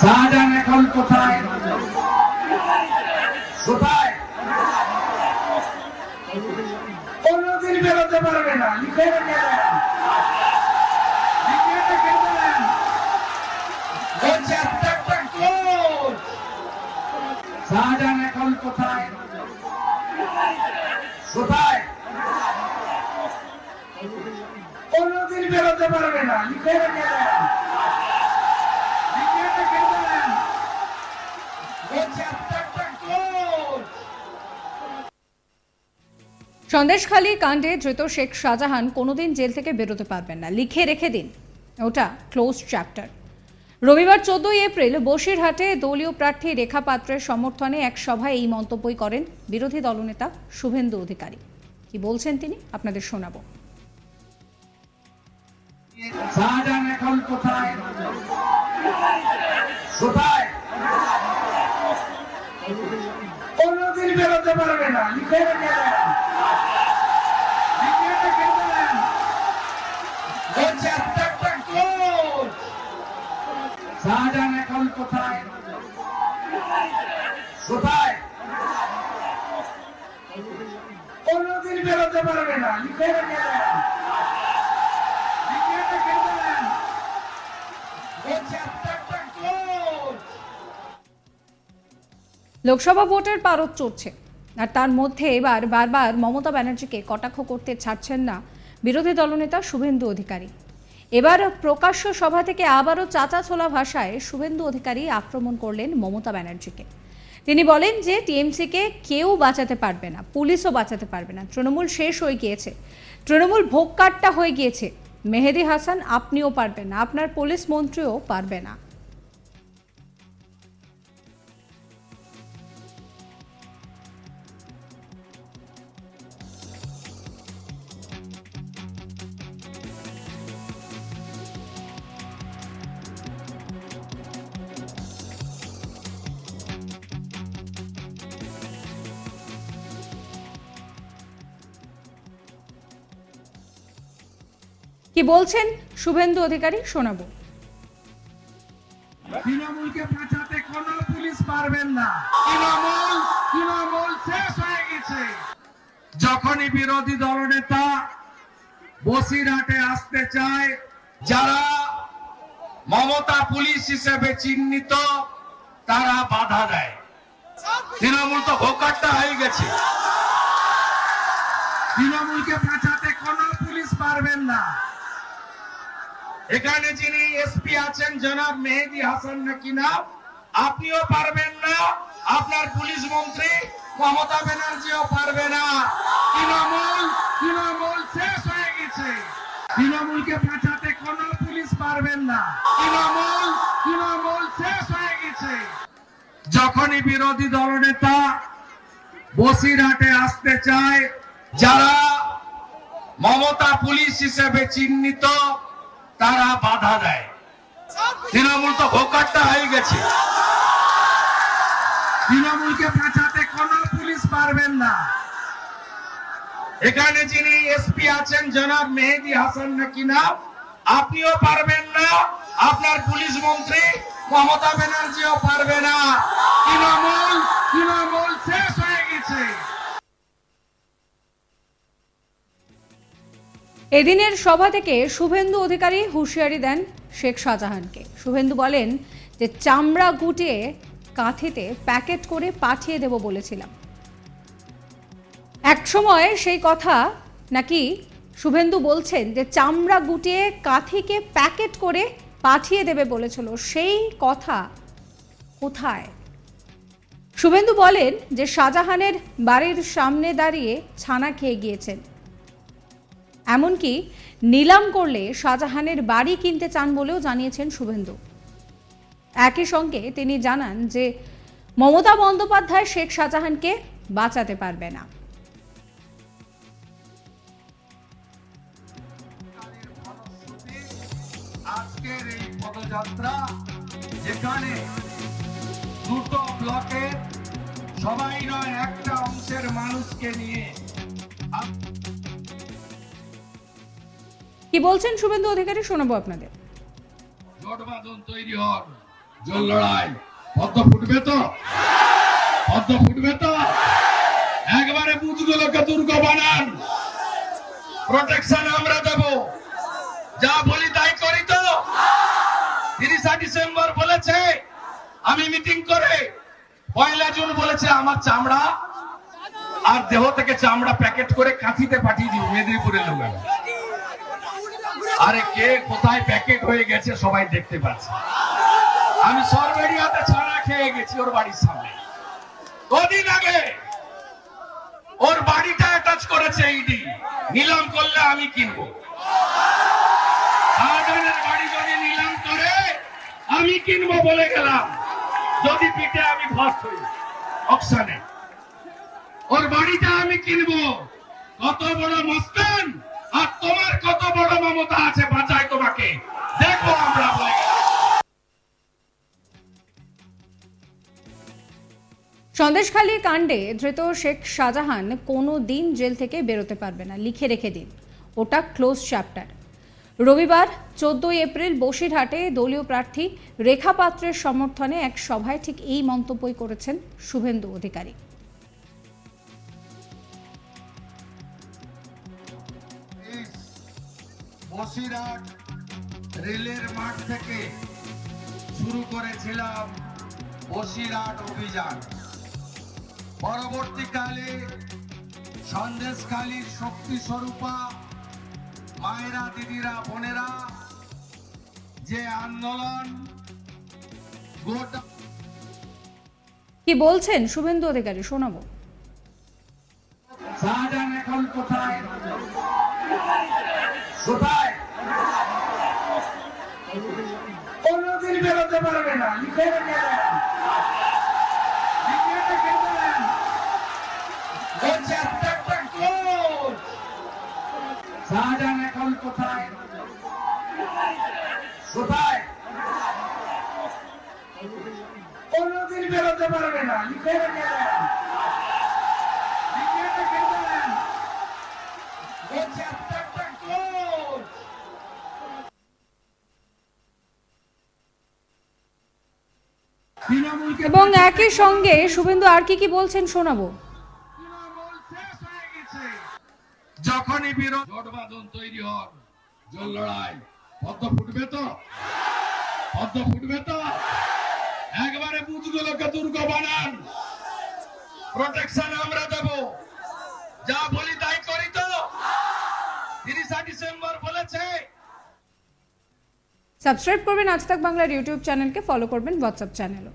শাহজাহান এখন কোথায়? কোথায়? কোনদিন বেরোতে পারবে না। লিখে রেখে শাহজাহান কোথায় দেন লিখে রেখে দেন ওই চ্যাপ্টারটা ক্লোজ সন্দেশখালী কাণ্ডে ধৃত শেখ শাহজাহান কোনোদিন জেল থেকে বেরোতে পারবেন না। লিখে রেখে দিন। ওটা ক্লোজ চ্যাপ্টার রবিবার চোদ্দই এপ্রিল বসিরহাটে দলীয় প্রার্থী রেখা পাত্রের সমর্থনে এক সভায় এই মন্তব্যই করেন বিরোধী দলনেতা শুভেন্দু অধিকারী। কি বলছেন তিনি? আপনাদের শোনাবো। কোথায়? কোনদিন বেরোতে পারবে না। লিখে রেখে দেন লিখে রেখে দেন ওই চ্যাপ্টারটা ক্লোজ শাহজাহান এখন কোথায় কোনদিন বেরোতে পারবে না লোকসভা ভোটের পারদ চড়ছে, আর তার মধ্যে এবার বারবার মমতা ব্যানার্জিকে কটাক্ষ করতে ছাড়ছেন না বিরোধী দলনেতা শুভেন্দু অধিকারী। এবার প্রকাশ্য সভা থেকে আবারও চাচা ছোলা ভাষায় শুভেন্দু অধিকারী আক্রমণ করলেন মমতা ব্যানার্জিকে। তিনি বলেন যে টিএমসিকে কেউ বাঁচাতে পারবে না, পুলিশও বাঁচাতে পারবে না। তৃণমূল শেষ হয়ে গিয়েছে। তৃণমূল ভোগ কাটটা হয়ে গিয়েছে। মেহেদি হাসান, আপনিও পারবেন না। আপনার পুলিশ মন্ত্রীও পারবে না। কি বলছেন শুভেন্দু অধিকারী, শোনাবো। তৃণমূলকে বাঁচাতে কোন পুলিশ পারবেন না। তৃণমূল তৃণমূল শেষ হয়ে গেছে। যখনই বিরোধী দলনেতা বসিরহাটে আসতে চায়, যারা মমতা পুলিশ হিসেবে চিহ্নিত, তারা বাধা দেয়। তৃণমূল তো ভোকারটা হয়ে গেছে। তৃণমূলকে বাঁচাতে কোন পুলিশ পারবেন না। এখানে যিনি এসপি আছেন জনাব মেহেদি হাসান নাকি না, আপনিও পারবেন না, আপনার পুলিশ মন্ত্রী মমতা ব্যানার্জিও পারবে না। তৃণমূল তৃণমূল শেষ হয়ে গেছে। তৃণমূলকে বাঁচাতে কোন পুলিশ পারবেন না। তৃণমূল তৃণমূল শেষ হয়ে গেছে। যখনই বিরোধী দল দলনেতা বসিরহাটে আসতে চায়, যারা মমতা পুলিশ হিসেবে চিহ্নিত তারা বাধা দেয়। তৃণমূল তো ভোকারটা হয়ে গেছে। তৃণমূলকে বাঁচাতে কোন পুলিশ পারবেন না। এখানে যিনি এসপি আছেন জনাব মেহেদি হাসান নাকি না আপনিও পারবেন না। আপনার পুলিশ মন্ত্রী মমতা ব্যানার্জিও পারবে এদিনের সভা থেকে শুভেন্দু অধিকারী হুঁশিয়ারি দেন শেখ শাহজাহানকে। শুভেন্দু বলেন যে, চামড়া গুটিয়ে কাঁথিতে প্যাকেট করে পাঠিয়ে দেব বলেছিলাম। এক সময় সেই কথা নাকি শুভেন্দু বলছেন যে, চামড়া গুটিয়ে কাঁথিকে প্যাকেট করে পাঠিয়ে দেবে বলেছিল। সেই কথা কোথায়? শুভেন্দু বলেন যে, শাহজাহানের বাড়ির সামনে দাঁড়িয়ে ছানা খেয়ে গিয়েছেন। এমনকি নিলাম করলে শাহজাহানের বাড়ি কিনতে চান বলেও জানিয়েছেন শুভেন্দু। একই সঙ্গে তিনি জানান যে, মমতা বন্দ্যোপাধ্যায় শেখ শাহজাহানকে বাঁচাতে পারবে না। আজকের এই পদযাত্রা, যেখানে দুটো ব্লকের সবাই নয়, একটা অংশের মানুষকে নিয়ে কি বলছেন শুভেন্দু অধিকারী? শোনাবো আপনাদের। জোটবাঁধন তৈরি হন জল লড়াই। পদ্ম ফুটবে তো? পদ্ম ফুটবে তো? একবারে দুর্গ বানান। প্রোটেকশন আমরা দেব। যা বলি তাই করি তো? তিরিশা ডিসেম্বর বলেছে, আমি মিটিং করে পয়লা জুন বলেছে, আমার চামড়া আর দেহ থেকে চামড়া প্যাকেট করে কাঁথিতে পাঠিয়ে দিব, মেদিনীপুরের লোক আরে কে কোথায় প্যাকেট হয়ে গেছে সবাই দেখতে পাচ্ছে। আমি সরবেরিয়াতে ছাড়া খেয়ে গেছি ওর বাড়ির সামনে। কদিন আগে ওর বাড়িটা অ্যাটাচ করেছে ইডি। নিলাম করলে আমি কিনবো। আমি কিনবো বলে গেলাম। যদি পিঠে আমি ফার্স্ট হই অকশানে ওর বাড়িটা আমি কিনবো। কত বড় মস্তান? আর তোমার কত বড় মমতা আছে তোমাকে। দেখো আমরা সন্দেশখালী কাণ্ডে ধৃত শেখ শাহজাহান কোনো দিন জেল থেকে বেরোতে পারবে না, লিখে রেখে দিন। ওটা ক্লোজ চ্যাপ্টার রবিবার চোদ্দই এপ্রিল বসিরহাটে দলীয় প্রার্থী রেখা পাত্রের সমর্থনে এক সভায় ঠিক এই মন্তব্যই করেছেন শুভেন্দু অধিকারী। বসিরহাট রেলের মাঠ থেকে শুরু করেছিলাম বসিরহাট অভিযান। পরবর্তীকালে সন্দেশখালীর শক্তি স্বরূপা মায়েরা দিদিরা বোনেরা যে আন্দোলন গোটা কি বলছেন শুভেন্দু অধিকারী? শোনাবো। শাহজাহান এখন কোথায়? কোথায়? কোনদিন বেরোতে পারবে না। লিখে রেখে। শাহজাহান এখন কোথায়? কোথায়? কোনদিন বেরোতে পারবে না লিখে রেখে দেন। ওই চ্যাপ্টারটা close। তৃণমূলকে এবং একই সঙ্গে শুভেন্দু আর কি কি বলছেন শোনাবো। যখনই বিরোধ তৈরি হন জল লড়াই। পদ্ম ফুটবে তো? পদ্ম ফুটবে তো? একবারে বুথগুলোকে দুর্গ বানান। প্রোটেকশন আমরা দেব। যা বলি তাই করি তো? তিরিশা ডিসেম্বর বলেছে। সাবস্ক্রাইব করবেন আজ তাক বাংলার ইউটিউব চ্যানেলকে ফলো করবেন হোয়াটসঅ্যাপ চ্যানেলও।